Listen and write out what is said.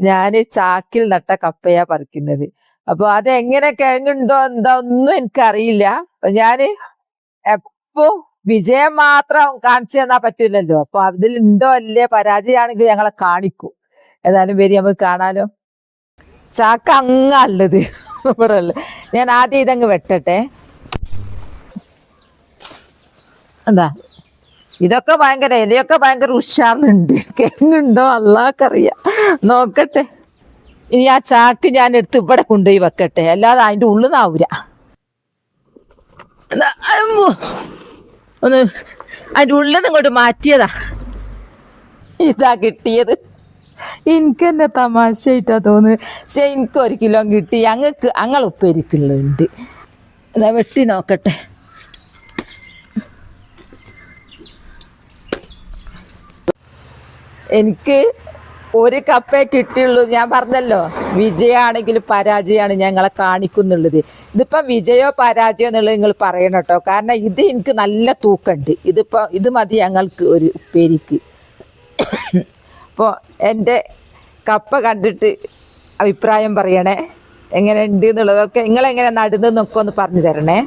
ഞാൻ ചാക്കിൽ നട്ട കപ്പയാ പറിക്കുന്നത്. അപ്പൊ അത് എങ്ങനെ കിഴങ്ങുണ്ടോ എന്താ ഒന്നും എനിക്കറിയില്ല. ഞാൻ എപ്പോ വിജയം മാത്രം കാണിച്ചു തന്നാ പറ്റില്ലല്ലോ അപ്പൊ ഉണ്ടോ അല്ലേ പരാജയമാണെങ്കിൽ ഞങ്ങളെ കാണിക്കൂ. ഏതായാലും വരി നമുക്ക് കാണാലോ. ചാക്ക അങ്ങുള്ളത് ഇവിടെ. ഞാൻ ആദ്യം ഇതങ്ങ് വെട്ടട്ടെ. എന്താ? ഇതൊക്കെ ഭയങ്കര ഇലയൊക്കെ ഭയങ്കര ഉഷാറിലുണ്ട് കേങ്ങുണ്ടോ അള്ളാക്കറിയാം നോക്കട്ടെ. ഇനി ആ ചാക്ക് ഞാൻ എടുത്ത് ഇവിടെ കൊണ്ടുപോയി വെക്കട്ടെ. അല്ലാതെ അതിന്റെ ഉള്ളിൽ നിന്നാവൂല. ഒന്ന് അതിന്റെ ഉള്ളിൽ നിന്ന് ഇങ്ങോട്ട് മാറ്റിയതാ. ഇതാ കിട്ടിയത്. എനിക്ക് തന്നെ തമാശയായിട്ടാ തോന്നുന്നത്. പക്ഷെ എനിക്ക് ഒരു കിലോ കിട്ടി. ഞങ്ങൾക്ക് ഞങ്ങൾ ഉപ്പേരിക്കുള്ളുണ്ട്. അതാ വെട്ടി നോക്കട്ടെ. എനിക്ക് ഒരു കപ്പേ കിട്ടിയുള്ളൂ. ഞാൻ പറഞ്ഞല്ലോ വിജയമാണെങ്കിൽ പരാജയമാണ് ഞങ്ങളെ കാണിക്കുന്നുള്ളത്. ഇതിപ്പോൾ വിജയോ പരാജയോ എന്നുള്ളത് നിങ്ങൾ പറയണം കേട്ടോ. കാരണം ഇത് എനിക്ക് നല്ല തൂക്കമുണ്ട് ഇതിപ്പോൾ ഇത് മതി ഞങ്ങൾക്ക് ഒരു ഉപ്പേരിക്ക്. അപ്പോൾ എന്റെ കപ്പ കണ്ടിട്ട് അഭിപ്രായം പറയണേ. എങ്ങനെ ഉണ്ട് എന്നുള്ളതൊക്കെ നിങ്ങളെങ്ങനെ നടന്നു ഒന്ന് പറഞ്ഞു തരണേ.